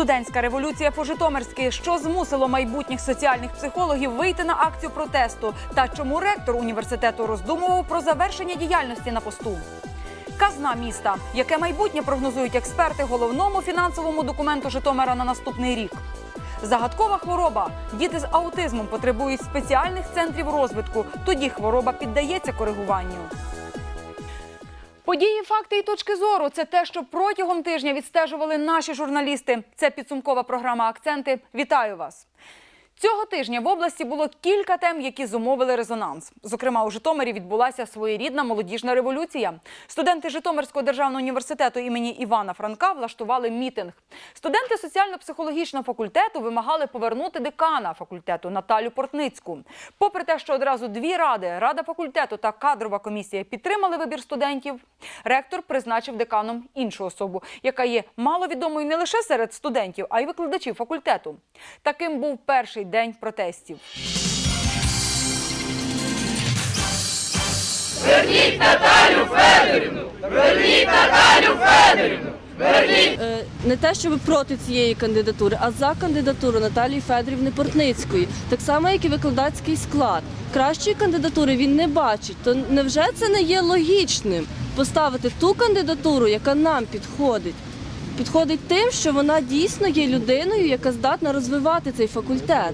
Студентська революція по-житомирськи, що змусило майбутніх соціальних психологів вийти на акцію протесту, та чому ректор університету роздумував про завершення діяльності на посту. Казна міста, яке майбутнє прогнозують експерти головному фінансовому документу Житомира на наступний рік. Загадкова хвороба. Діти з аутизмом потребують спеціальних центрів розвитку. Тоді хвороба піддається коригуванню. Події, факти і точки зору це те, що протягом тижня відстежували наші журналісти. Це підсумкова програма Акценти. Вітаю вас. Цього тижня в області було кілька тем, які зумовили резонанс. Зокрема, у Житомирі відбулася своєрідна молодіжна революція. Студенти Житомирського державного університету імені Івана Франка влаштували мітинг. Студенти соціально-психологічного факультету вимагали повернути декана факультету Наталю Портницьку. Попри те, що одразу дві ради рада факультету та кадрова комісія підтримали вибір студентів, ректор призначив деканом іншу особу, яка є маловідомою не лише серед студентів, а й викладачів факультету. Таким був перший день протестів. Е, не те, щоб проти цієї кандидатури, а за кандидатуру Наталії Федорівни Портницької, так само, як і викладацький склад. Кращої кандидатури він не бачить. То невже це не є логічним поставити ту кандидатуру, яка нам підходить? Підходить тим, що вона дійсно є людиною, яка здатна розвивати цей факультет.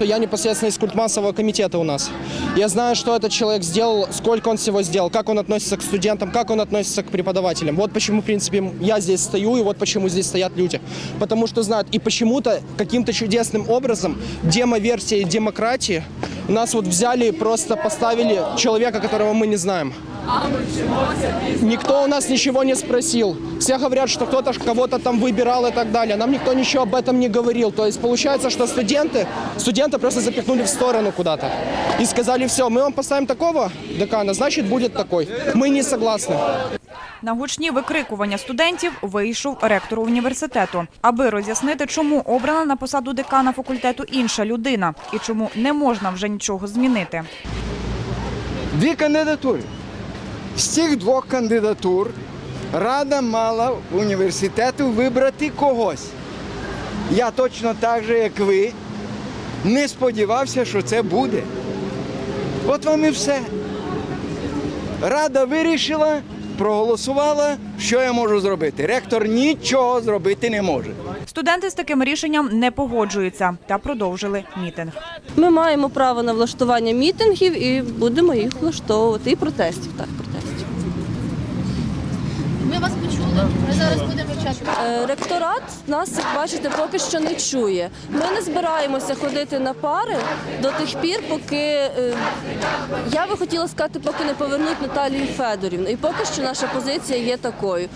Я непосредственно из культмассового комитета у нас. Я знаю, что этот человек сделал, сколько он всего сделал, как он относится к студентам, как он относится к преподавателям. Вот почему, в принципе, я здесь стою, и вот почему здесь стоят люди. Потому что знают, и почему-то каким-то чудесным образом демо-версией демократии нас вот взяли и просто поставили человека, которого мы не знаем. Никто у нас ничего не спросил. Все говорят, что кто-то ж кого-то там выбирал и так далее. Нам никто ничего об этом не говорил. То есть получается, что студенты, студенты просто запихнули в сторону куда-то. И сказали, все, мы вам поставим такого декана, значит будет такой. Мы не согласны. На гучні викрикування студентів вийшов ректор університету, аби роз'яснити, чому обрана на посаду декана факультету інша людина і чому не можна вже нічого змінити. Дві кандидатури. З цих двох кандидатур Рада мала університету вибрати когось. Я точно так же, як ви, не сподівався, що це буде. От вам і все. Рада вирішила, проголосувала, що я можу зробити. Ректор нічого зробити не може. Студенти з таким рішенням не погоджуються та продовжили мітинг. Ми маємо право на влаштування мітингів і будемо їх влаштовувати. І протестів, так. Ми вас почули. Ми зараз будемо вивчати. Е, Ректорат нас, як бачите, поки що не чує. Ми не збираємося ходити на пари до тих пір, поки е, я би хотіла сказати, поки не повернуть Наталію Федорівну. І поки що наша позиція є такою.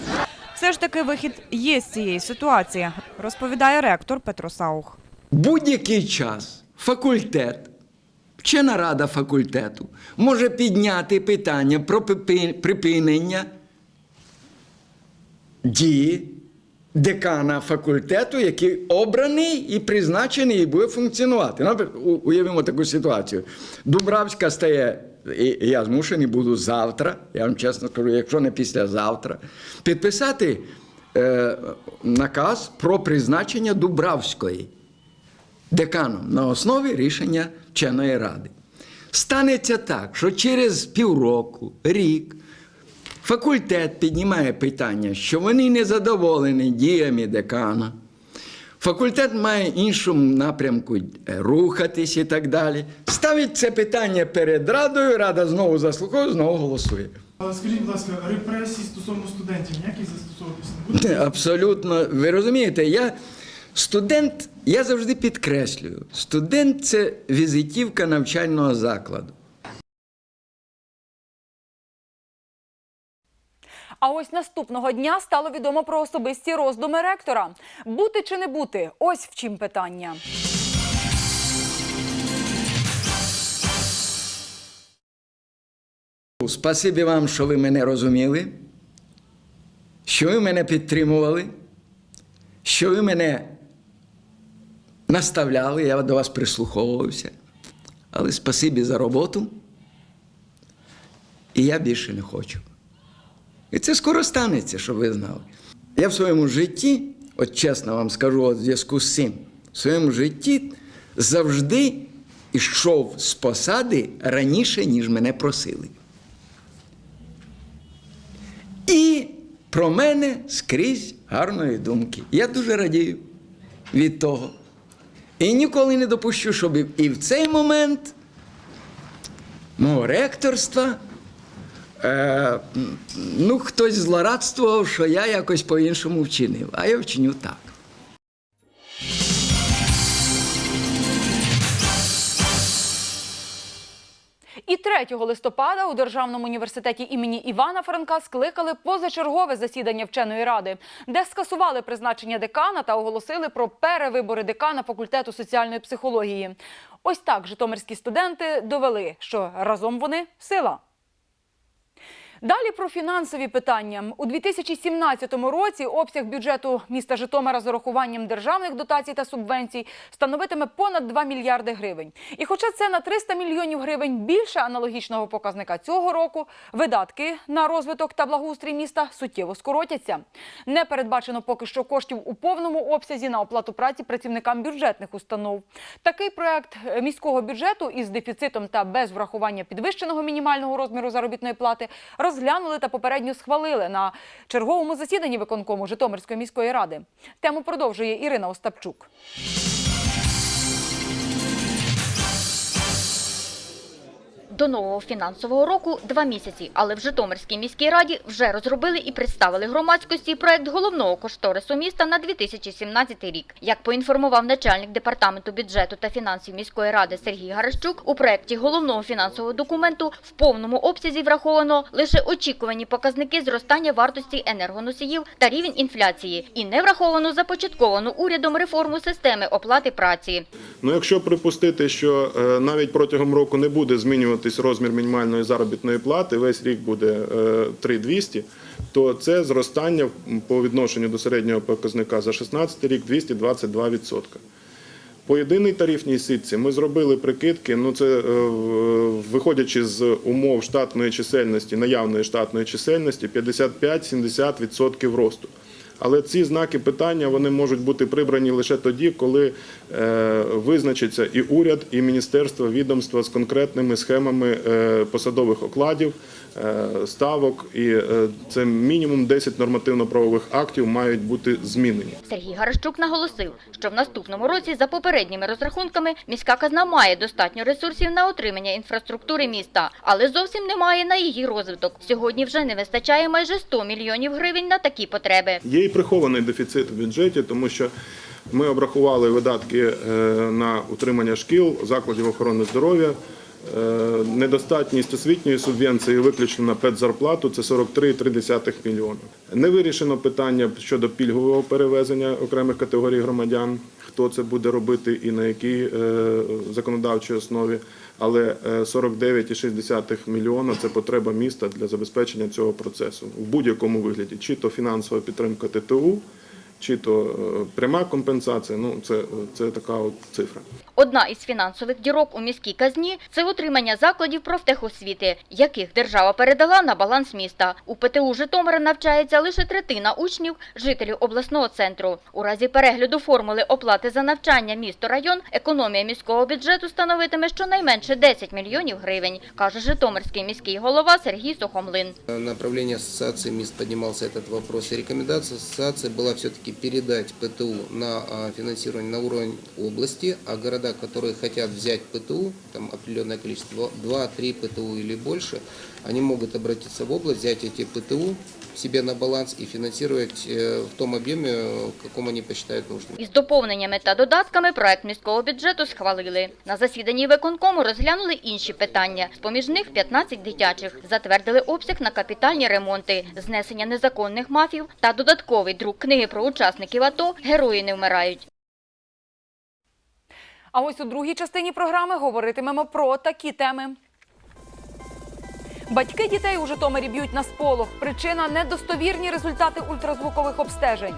Все ж таки вихід є з цієї ситуації, розповідає ректор Петро Саух. будь-який час факультет, вчена рада факультету може підняти питання про припинення дії декана факультету, який обраний і призначений і буде функціонувати. Наприклад, у- уявімо таку ситуацію. Дубравська стає. І я змушений буду завтра, я вам чесно скажу, якщо не післязавтра, підписати е, наказ про призначення Дубравської деканом на основі рішення вченої ради. Станеться так, що через півроку, рік факультет піднімає питання, що вони не задоволені діями декана. Факультет має іншому напрямку е, рухатись і так далі. Ставить це питання перед радою, рада знову заслуховує, знову голосує. Скажіть, будь ласка, репресії стосовно студентів ніякі застосовуватися не будуть? Абсолютно, ви розумієте, я студент, я завжди підкреслюю, студент це візитівка навчального закладу. А ось наступного дня стало відомо про особисті роздуми ректора. Бути чи не бути? Ось в чим питання. Спасибі вам, що ви мене розуміли, що ви мене підтримували, що ви мене наставляли, я до вас прислуховувався. Але спасибі за роботу. І я більше не хочу. І це скоро станеться, щоб ви знали. Я в своєму житті, от чесно вам скажу, от зв'язку з цим, в своєму житті завжди йшов з посади раніше, ніж мене просили. І про мене скрізь гарної думки. Я дуже радію від того. І ніколи не допущу, щоб і в цей момент мого ректорства е, ну, хтось злорадствував, що я якось по-іншому вчинив. А я вчиню так. І 3 листопада у Державному університеті імені Івана Франка скликали позачергове засідання вченої ради, де скасували призначення декана та оголосили про перевибори декана факультету соціальної психології. Ось так житомирські студенти довели, що разом вони сила. Далі про фінансові питання. У 2017 році обсяг бюджету міста Житомира з урахуванням державних дотацій та субвенцій становитиме понад 2 мільярди гривень. І хоча це на 300 мільйонів гривень більше аналогічного показника цього року, видатки на розвиток та благоустрій міста суттєво скоротяться. Не передбачено поки що коштів у повному обсязі на оплату праці працівникам бюджетних установ. Такий проект міського бюджету із дефіцитом та без врахування підвищеного мінімального розміру заробітної плати розглянули та попередньо схвалили на черговому засіданні виконкому Житомирської міської ради. Тему продовжує Ірина Остапчук. До нового фінансового року два місяці, але в Житомирській міській раді вже розробили і представили громадськості проект головного кошторису міста на 2017 рік. Як поінформував начальник департаменту бюджету та фінансів міської ради Сергій Гаращук, у проекті головного фінансового документу в повному обсязі враховано лише очікувані показники зростання вартості енергоносіїв та рівень інфляції, і не враховано започатковану урядом реформу системи оплати праці. Ну, якщо припустити, що е, навіть протягом року не буде змінюватись розмір мінімальної заробітної плати, весь рік буде е, 3200, то це зростання по відношенню до середнього показника за 16 рік 222%. По єдиній тарифній сітці ми зробили прикидки. Ну це е, виходячи з умов штатної чисельності, наявної штатної чисельності, 55-70% росту. Але ці знаки питання вони можуть бути прибрані лише тоді, коли е, визначиться і уряд, і міністерство, відомства з конкретними схемами е, посадових окладів, ставок, і е, це мінімум 10 нормативно-правових актів мають бути змінені. Сергій Гаращук наголосив, що в наступному році, за попередніми розрахунками, міська казна має достатньо ресурсів на отримання інфраструктури міста, але зовсім немає на її розвиток. Сьогодні вже не вистачає майже 100 мільйонів гривень на такі потреби. Є і прихований дефіцит в бюджеті, тому що ми обрахували видатки е, на утримання шкіл, закладів охорони здоров'я. Е, Недостатність освітньої субвенції виключно на педзарплату це 43,3 мільйони. Не вирішено питання щодо пільгового перевезення окремих категорій громадян. Хто це буде робити і на якій е, законодавчій основі. Але е, 49,6 мільйона це потреба міста для забезпечення цього процесу в будь-якому вигляді, чи то фінансова підтримка ТТУ, чи то е, пряма компенсація. Ну це, це така от цифра. Одна із фінансових дірок у міській казні – це утримання закладів профтехосвіти, яких держава передала на баланс міста. У ПТУ Житомира навчається лише третина учнів, жителів обласного центру. У разі перегляду формули оплати за навчання місто-район, економія міського бюджету становитиме щонайменше 10 мільйонів гривень, каже Житомирський міський голова Сергій Сухомлин. Направление ассоциации МИС поднимался этот вопрос. И рекомендация ассоциации была все-таки передать ПТУ на а, финансирование на уровень области, а города, которые хотят взять ПТУ, там определенное количество, 2-3 ПТУ или больше, они могут обратиться в область, взять эти ПТУ себе на баланс и финансировать э, в том объеме, э, в каком они посчитают нужным. Із доповненнями та додатками проект міського бюджету схвалили. На засіданні виконкому розглянули інші питання. З-поміж них 15 дитячих. Затвердили обсяг на капітальні ремонти, знесення незаконних мафів та додатковий друк книги про учасників АТО «Герої не вмирають». А ось у другій частині програми говоритимемо про такі теми. Батьки дітей у Житомирі б'ють на сполох. Причина недостовірні результати ультразвукових обстежень.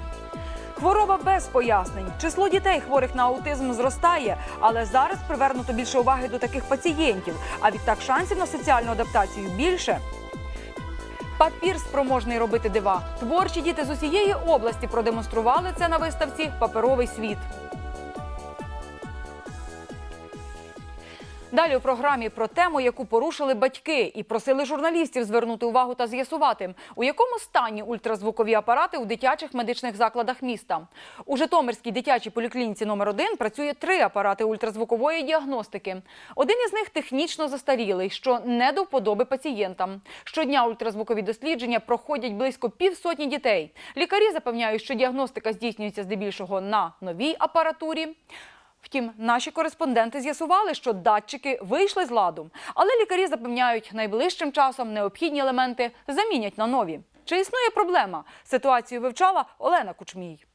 Хвороба без пояснень. Число дітей, хворих на аутизм, зростає, але зараз привернуто більше уваги до таких пацієнтів. А відтак шансів на соціальну адаптацію більше. Папір спроможний робити дива. Творчі діти з усієї області продемонстрували це на виставці Паперовий світ. Далі у програмі про тему, яку порушили батьки, і просили журналістів звернути увагу та з'ясувати, у якому стані ультразвукові апарати у дитячих медичних закладах міста. У Житомирській дитячій поліклініці номер 1 працює три апарати ультразвукової діагностики. Один із них технічно застарілий, що не до вподоби пацієнтам. Щодня ультразвукові дослідження проходять близько півсотні дітей. Лікарі запевняють, що діагностика здійснюється здебільшого на новій апаратурі. Втім, наші кореспонденти з'ясували, що датчики вийшли з ладу, але лікарі запевняють, найближчим часом необхідні елементи замінять на нові. Чи існує проблема? Ситуацію вивчала Олена Кучмій.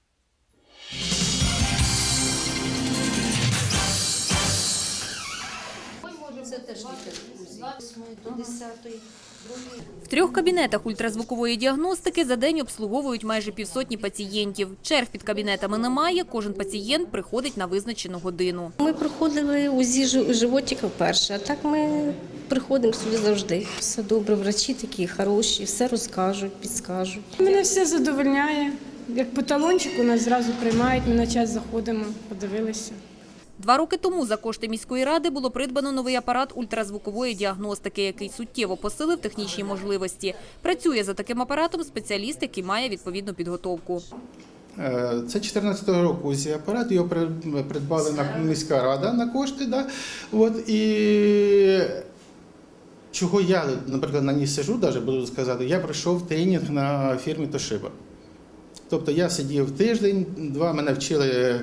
В трьох кабінетах ультразвукової діагностики за день обслуговують майже півсотні пацієнтів. Черг під кабінетами немає, кожен пацієнт приходить на визначену годину. Ми проходили УЗІ жи- животика вперше, а так ми приходимо сюди завжди. Все добре, врачі такі хороші, все розкажуть, підскажуть. Мене все задовольняє. Як по талончику нас зразу приймають, ми на час заходимо, подивилися. Два роки тому за кошти міської ради було придбано новий апарат ультразвукової діагностики, який суттєво посилив технічні можливості. Працює за таким апаратом спеціаліст, який має відповідну підготовку. Е, Це 14-го року УЗІ апарат, його придбали на міська рада на кошти. Да? От, і чого я, наприклад, на ній сижу, даже, буду сказати, я пройшов тренінг на фірмі Toshiba. Тобто я сидів тиждень, два мене вчили,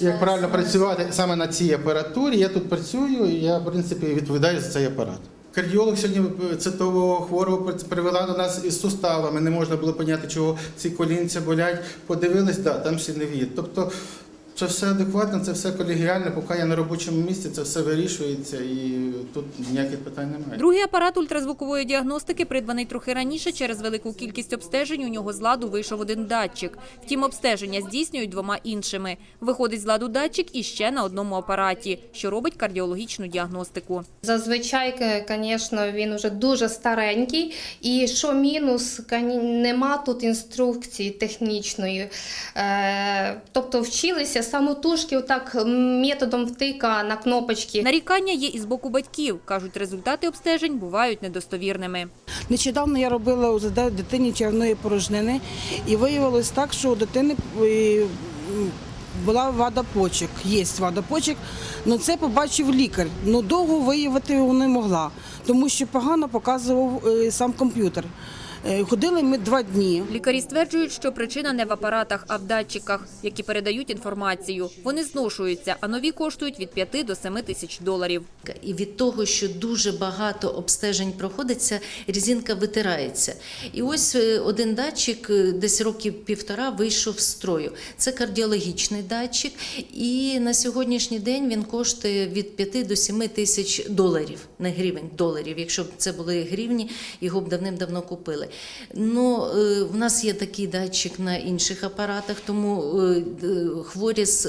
як правильно працювати саме на цій апаратурі. Я тут працюю, і я, в принципі, відповідаю за цей апарат. Кардіолог сьогодні цитового хворого привела до нас із суставами. Не можна було поняти, чого ці колінці болять. Подивились, да, там синовіє. Тобто це все адекватно, це все колегіально. Поки я на робочому місці, це все вирішується і тут ніяких питань немає. Другий апарат ультразвукової діагностики, придбаний трохи раніше, через велику кількість обстежень у нього з ладу вийшов один датчик. Втім, обстеження здійснюють двома іншими. Виходить з ладу датчик і ще на одному апараті, що робить кардіологічну діагностику. Зазвичай, звісно, він вже дуже старенький. І що мінус, кані- нема тут інструкції технічної. Е, тобто вчилися самотужки, отак методом втика на кнопочки. Нарікання є і з боку батьків. Кажуть, результати обстежень бувають недостовірними. Нещодавно я робила УЗД дитині червної порожнини, і виявилось так, що у дитини е, була вада почок, є вада почок, але це побачив лікар. Ну довго виявити його не могла, тому що погано показував е, сам комп'ютер. Е, Ходили ми два дні. Лікарі стверджують, що причина не в апаратах, а в датчиках, які передають інформацію. Вони зношуються, а нові коштують від 5 до 7 тисяч доларів. І від того, що дуже багато обстежень проходиться, різинка витирається. І ось е, один датчик е, десь років півтора вийшов з строю. Це кардіологічний датчик, і на сьогоднішній день він коштує від 5 до 7 тисяч доларів, не гривень, доларів. Якщо б це були гривні, його б давним-давно купили. Ну, е, в нас є такий датчик на інших апаратах, тому е, е, хворі з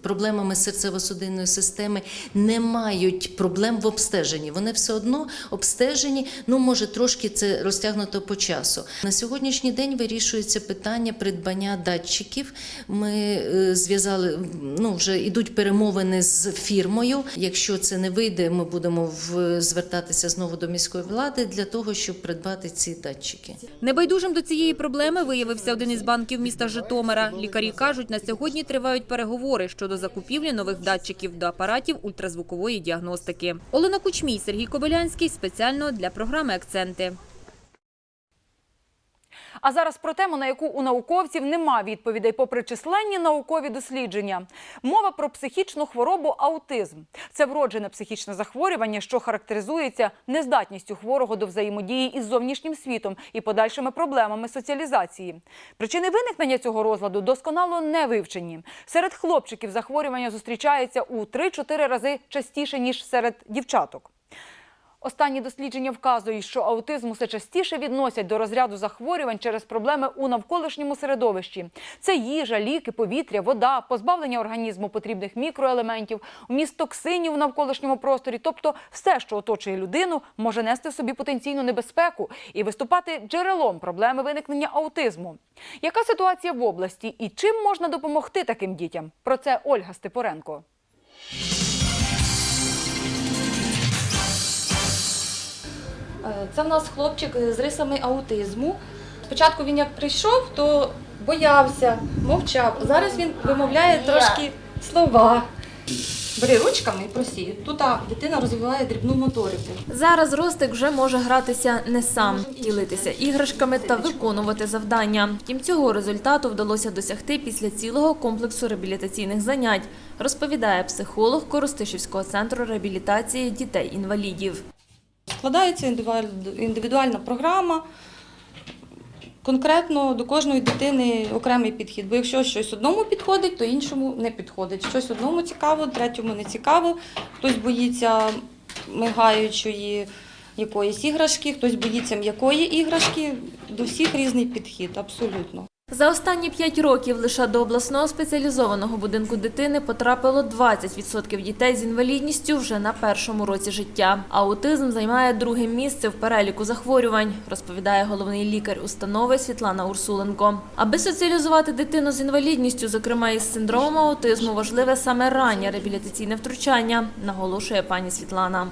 проблемами серцево-судинної системи не мають проблем в обстеженні. Вони все одно обстежені, ну може трошки це розтягнуто по часу. На сьогоднішній день вирішується питання придбання датчиків. Ми зв'язали, ну вже йдуть перемовини з фірмою. Якщо це не вийде, ми будемо звертатися знову до міської влади для того, щоб придбати ці. Небайдужим до цієї проблеми виявився один із банків міста Житомира. Лікарі кажуть, на сьогодні тривають переговори щодо закупівлі нових датчиків до апаратів ультразвукової діагностики. Олена Кучмій, Сергій Кобилянський спеціально для програми Акценти. А зараз про тему, на яку у науковців нема відповідей, попри численні наукові дослідження. Мова про психічну хворобу аутизм. Це вроджене психічне захворювання, що характеризується нездатністю хворого до взаємодії із зовнішнім світом і подальшими проблемами соціалізації. Причини виникнення цього розладу досконало не вивчені. Серед хлопчиків захворювання зустрічається у 3-4 рази частіше ніж серед дівчаток. Останні дослідження вказують, що аутизм усе частіше відносять до розряду захворювань через проблеми у навколишньому середовищі. Це їжа, ліки, повітря, вода, позбавлення організму потрібних мікроелементів, вміст токсинів в навколишньому просторі, тобто все, що оточує людину, може нести собі потенційну небезпеку і виступати джерелом проблеми виникнення аутизму. Яка ситуація в області і чим можна допомогти таким дітям? Про це Ольга Степоренко. Це в нас хлопчик з рисами аутизму. Спочатку він як прийшов, то боявся, мовчав. Зараз він вимовляє трошки слова. Бери ручками і просі. Тут а, дитина розвиває дрібну моторику. Зараз Ростик вже може гратися не сам, ділитися іграшками та виконувати завдання. Втім, цього результату вдалося досягти після цілого комплексу реабілітаційних занять, розповідає психолог Коростишівського центру реабілітації дітей-інвалідів. Складається індивідуальна програма. Конкретно до кожної дитини окремий підхід. Бо якщо щось одному підходить, то іншому не підходить. Щось одному цікаво, третьому не цікаво. Хтось боїться мигаючої якоїсь іграшки, хтось боїться м'якої іграшки. До всіх різний підхід, абсолютно. За останні п'ять років лише до обласного спеціалізованого будинку дитини потрапило 20% дітей з інвалідністю вже на першому році життя. Аутизм займає друге місце в переліку захворювань, розповідає головний лікар установи Світлана Урсуленко. Аби соціалізувати дитину з інвалідністю, зокрема із синдромом аутизму, важливе саме раннє реабілітаційне втручання, наголошує пані Світлана.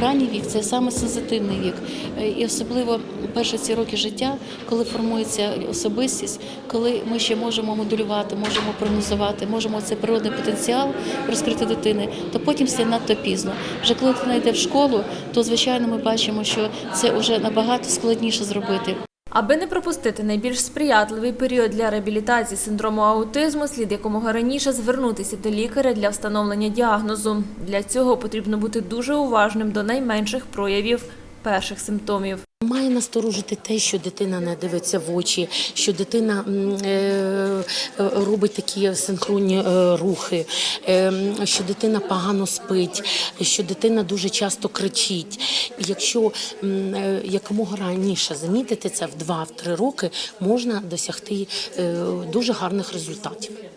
Ранній вік це саме сенситивний вік, Е, і особливо перші ці роки життя, коли формується особистість, коли ми ще можемо моделювати, можемо прогнозувати, можемо цей природний потенціал розкрити дитини, то потім все надто пізно. Вже коли дитина йде в школу, то звичайно ми бачимо, що це вже набагато складніше зробити. Аби не пропустити найбільш сприятливий період для реабілітації синдрому аутизму, слід якомога раніше звернутися до лікаря для встановлення діагнозу. Для цього потрібно бути дуже уважним до найменших проявів перших симптомів. Має насторожити те, що дитина не дивиться в очі, що дитина е, е, робить такі синхронні е, рухи, що дитина погано спить, що дитина дуже часто кричить. Якщо якомога раніше замітити це в 2-3 роки, можна досягти дуже гарних результатів.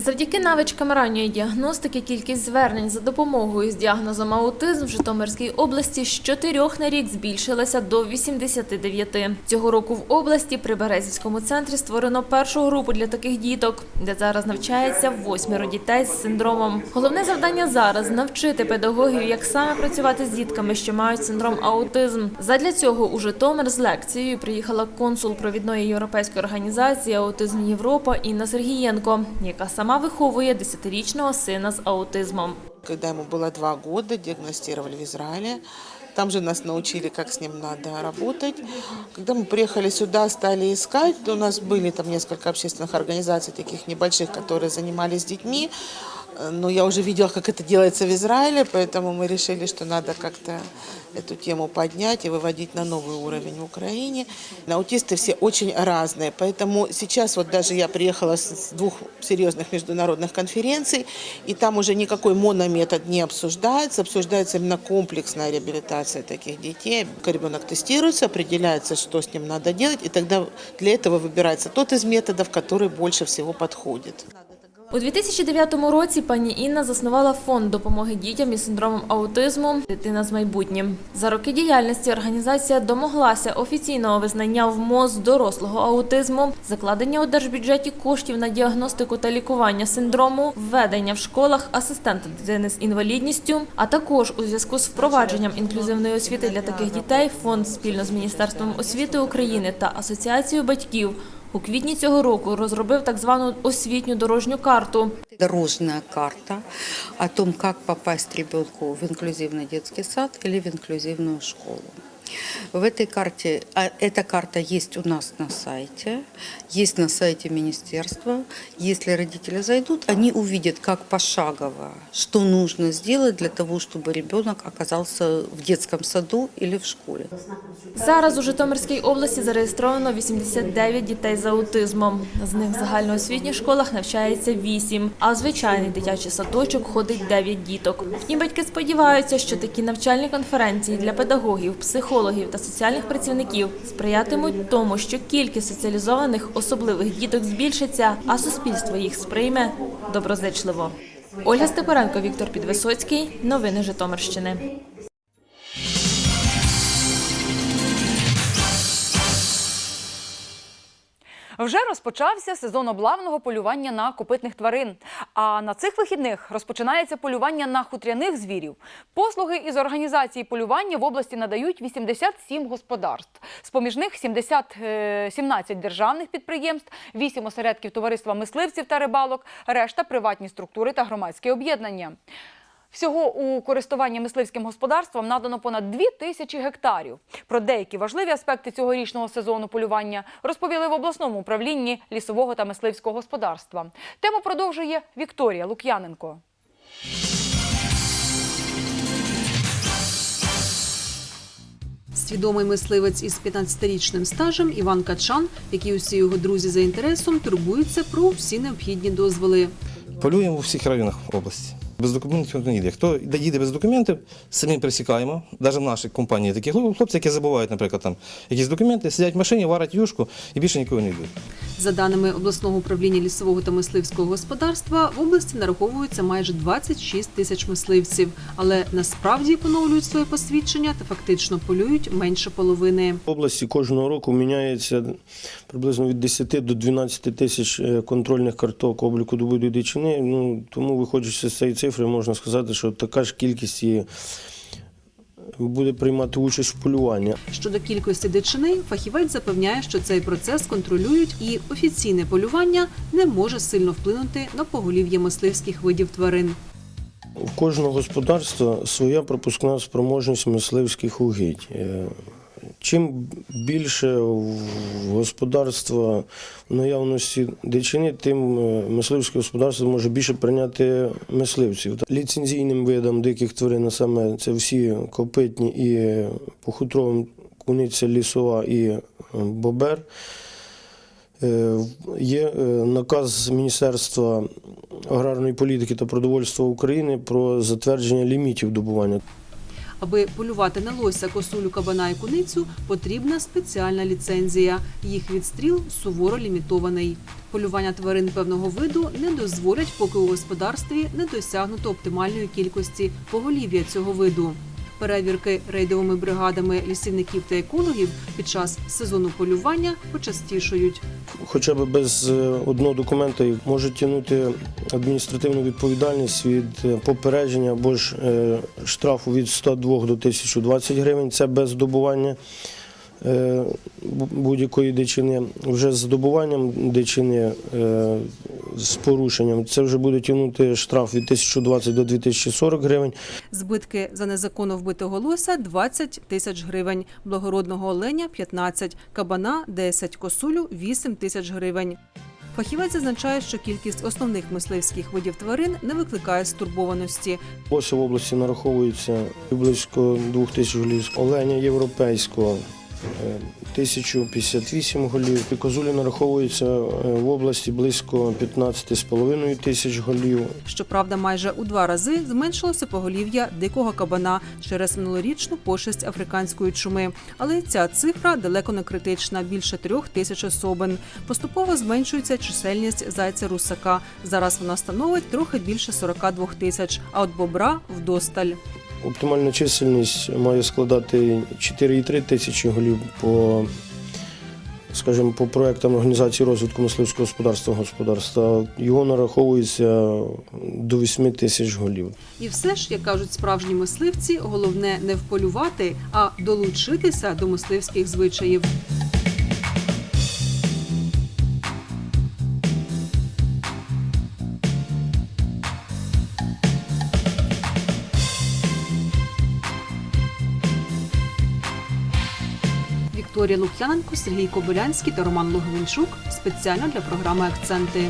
Завдяки навичкам ранньої діагностики кількість звернень за допомогою з діагнозом аутизм в Житомирській області з 4 на рік збільшилася до 89. Цього року в області при Березівському центрі створено першу групу для таких діток, де зараз навчається восьмеро дітей з синдромом. Головне завдання зараз навчити педагогів, як саме працювати з дітками, що мають синдром аутизм. Задля цього у Житомир з лекцією приїхала консул провідної європейської організації Аутизм Європа Інна Сергієнко, яка сама виховує десятирічного сина з аутизмом. Когда ему было два года, диагностировали в Израиле. Там же нас научили, как с ним надо работать. Когда мы приехали сюда, стали искать, то у нас были там несколько общественных организаций, таких небольших, которые занимались детьми. Э, Но я уже видела, как это делается в Израиле, поэтому мы решили, что надо как-то эту тему поднять и выводить на новый уровень в Украине. Аутисты все очень разные, поэтому сейчас вот даже я приехала с двух серьезных международных конференций, и там уже никакой монометод не обсуждается, обсуждается именно комплексная реабилитация таких детей. Ребенок тестируется, определяется, что с ним надо делать, и тогда для этого выбирается тот из методов, который больше всего подходит. У 2009 році пані Інна заснувала фонд допомоги дітям із синдромом аутизму Дитина з майбутнім. За роки діяльності організація домоглася офіційного визнання в МОЗ дорослого аутизму, закладення у держбюджеті коштів на діагностику та лікування синдрому, введення в школах асистента дитини з інвалідністю, а також у зв'язку з впровадженням інклюзивної освіти для таких дітей фонд спільно з Міністерством освіти України та Асоціацією батьків у квітні цього року розробив так звану освітню дорожню карту. Дорожня карта о том, как попасть ребенку в інклюзивний дитячий сад або в інклюзивну школу. В этой карте, а эта карта есть у нас на сайте, есть на сайте министерства. Если родители зайдут, они увидят, как пошагово, что нужно сделать для того, чтобы ребенок оказался в детском саду или в школе. Зараз у Житомирській області зареєстровано 89 дітей з аутизмом. З них в загальноосвітніх школах навчається 8, а в звичайний дитячий садочок ходить 9 діток. Втім, батьки сподіваються, що такі навчальні конференції для педагогів, психологів та соціальних працівників сприятимуть тому, що кількість соціалізованих особливих діток збільшиться, а суспільство їх сприйме доброзичливо. Ольга Степаренко, Віктор Підвисоцький. Новини Житомирщини. Вже розпочався сезон облавного полювання на копитних тварин. А на цих вихідних розпочинається полювання на хутряних звірів. Послуги із організації полювання в області надають 87 господарств. З поміж них 70, е, 17 державних підприємств, 8 осередків товариства мисливців та рибалок, решта приватні структури та громадські об'єднання. Всього у користування мисливським господарством надано понад 2 тисячі гектарів. Про деякі важливі аспекти цьогорічного сезону полювання розповіли в обласному управлінні лісового та мисливського господарства. Тему продовжує Вікторія Лук'яненко. Свідомий мисливець із 15-річним стажем Іван Качан, як і усі його друзі за інтересом, турбується про всі необхідні дозволи. Полюємо у всіх районах області. Без документів не їде. Хто їде без документів, самі присікаємо. Навіть в нашій компанії такі хлопці, які забувають, наприклад, там якісь документи, сидять в машині, варять юшку і більше нікого не йдуть. За даними обласного управління лісового та мисливського господарства, в області нараховується майже 26 тисяч мисливців, але насправді поновлюють своє посвідчення та фактично полюють менше половини. В області кожного року міняється приблизно від 10 до 12 тисяч е, контрольних карток обліку добутої дичини. Ну, тому, виходячи з цієї цифри, можна сказати, що така ж кількість і буде приймати участь в полюванні. Щодо кількості дичини, фахівець запевняє, що цей процес контролюють, і офіційне полювання не може сильно вплинути на поголів'я мисливських видів тварин. У кожного господарства своя пропускна спроможність мисливських угідь. Чим більше в господарства в наявності дичини, тим е, мисливське господарство може більше прийняти мисливців. Ліцензійним видам диких тварин, а саме це всі копитні і по хутровим куниця лісова і е, бобер. Е, Є наказ Міністерства аграрної політики та продовольства України про затвердження лімітів добування. Аби полювати на лося, косулю, кабана і куницю, потрібна спеціальна ліцензія. Їх відстріл суворо лімітований. Полювання тварин певного виду не дозволять, поки у господарстві не досягнуто оптимальної кількості поголів'я цього виду. Перевірки рейдовими бригадами лісівників та екологів під час сезону полювання почастішують. Хоча б без е, одного документа можуть тягнути адміністративну відповідальність від е, попередження або ж е, штрафу від 102 до 1020 гривень. Це без добування бу- будь-якої дичини. Вже з добуванням дичини е, з порушенням це вже буде тягнути штраф від 1020 до 2040 гривень. Збитки за незаконно вбитого лося 20 тисяч гривень, благородного оленя 15, кабана 10, косулю 8 тисяч гривень. Фахівець зазначає, що кількість основних мисливських видів тварин не викликає стурбованості. Ось в області нараховується близько 2 тисяч голів. Оленя європейського е, 1058 голів. Козулі нараховується е, в області близько 15,5 тисяч голів. Щоправда, майже у два рази зменшилося поголів'я дикого кабана через минулорічну пошесть африканської чуми. Але ця цифра далеко не критична більше трьох тисяч особин. Поступово зменшується чисельність зайця русака. Зараз вона становить трохи більше 42 тисяч, а от бобра вдосталь. Оптимальна чисельність має складати 4,3 тисячі голів по, скажімо, по проектам організації розвитку мисливського господарства господарства. Його нараховується до 8 тисяч голів. І все ж, як кажуть справжні мисливці, головне не вполювати, а долучитися до мисливських звичаїв. Вікторія Лук'яненко, Сергій Кобилянський та Роман Логвинчук спеціально для програми Акценти.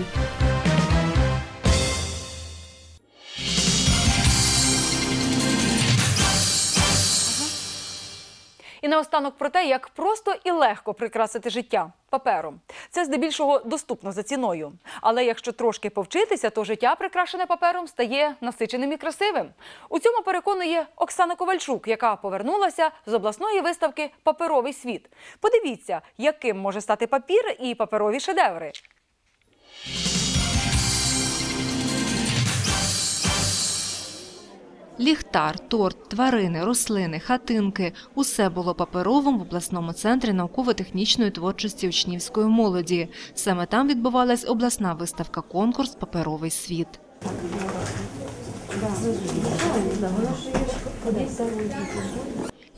Наостанок про те, як просто і легко прикрасити життя папером. Це здебільшого доступно за ціною. Але якщо трошки повчитися, то життя, прикрашене папером, стає насиченим і красивим. У цьому переконує Оксана Ковальчук, яка повернулася з обласної виставки Паперовий світ. Подивіться, яким може стати папір і паперові шедеври. Ліхтар, торт, тварини, рослини, хатинки – усе було паперовим в обласному центрі науково-технічної творчості учнівської молоді. Саме там відбувалась обласна виставка-конкурс «Паперовий світ».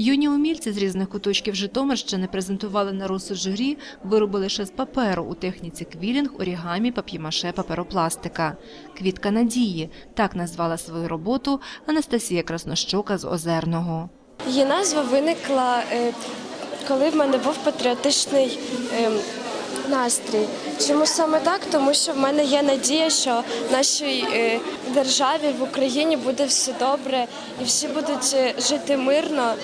Юні умільці з різних куточків Житомирщини презентували на розсуд журі вироби лише з паперу у техніці квілінг, орігамі, пап'ємаше, паперопластика. Квітка надії – так назвала свою роботу Анастасія Краснощока з Озерного. Її назва виникла, е, коли в мене був патріотичний е, настрій. Чому саме так? Тому що в мене є надія, що в нашій е, державі в Україні буде все добре, і всі будуть е, жити мирно,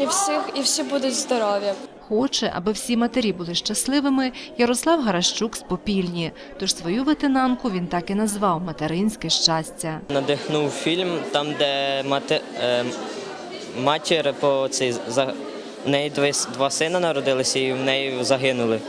і всіх, і всі будуть здорові. Хоче, аби всі матері були щасливими, Ярослав Гаращук з Попільні. Тож свою ветенанку він так і назвав «Материнське щастя». Надихнув фільм, там, де мати, е, матір по цей за в неї дві, два сина народилися і в неї загинули.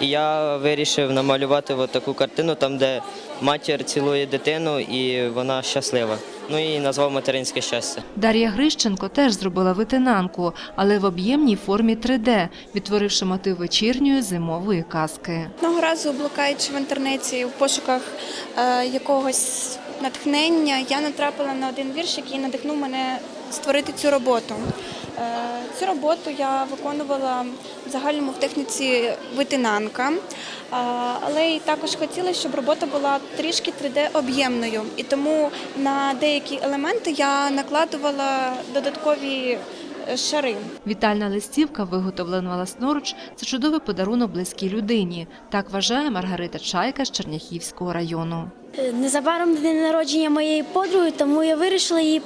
І я вирішив намалювати таку картину, там, де матір цілує дитину і вона щаслива. Ну і назвав материнське щастя. Дар'я Грищенко теж зробила витинанку, але в об'ємній формі 3D, відтворивши мотив вечірньої зимової казки. Одного разу, блукаючи в інтернеті в пошуках е, якогось натхнення, я натрапила на один вірш, який надихнув мене створити цю роботу. Е, цю роботу я виконувала в загальному в техніці витинанка, е, але й також хотіла, щоб робота була трішки 3D-об'ємною. І тому на деякі елементи я накладувала додаткові е, шари. Вітальна листівка, виготовлена власноруч, це чудовий подарунок близькій людині. Так вважає Маргарита Чайка з Черняхівського району. Незабаром день народження моєї подруги, тому я вирішила її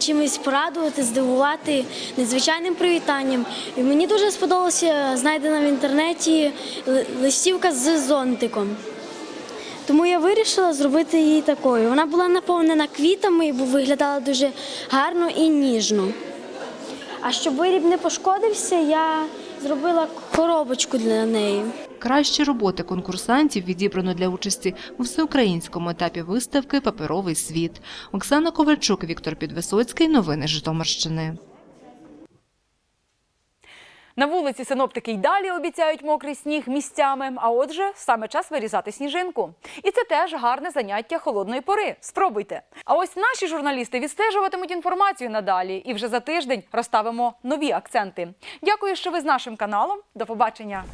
чимось порадувати, здивувати незвичайним привітанням. І мені дуже сподобалася знайдена в інтернеті листівка з зонтиком. Тому я вирішила зробити її такою. Вона була наповнена квітами і виглядала дуже гарно і ніжно. А щоб виріб не пошкодився, я зробила коробочку для неї. Кращі роботи конкурсантів відібрано для участі у всеукраїнському етапі виставки Паперовий світ. Оксана Ковальчук, Віктор Підвисоцький. Новини Житомирщини. На вулиці синоптики й далі обіцяють мокрий сніг місцями. А отже, саме час вирізати сніжинку. І це теж гарне заняття холодної пори. Спробуйте. А ось наші журналісти відстежуватимуть інформацію надалі і вже за тиждень розставимо нові акценти. Дякую, що ви з нашим каналом. До побачення.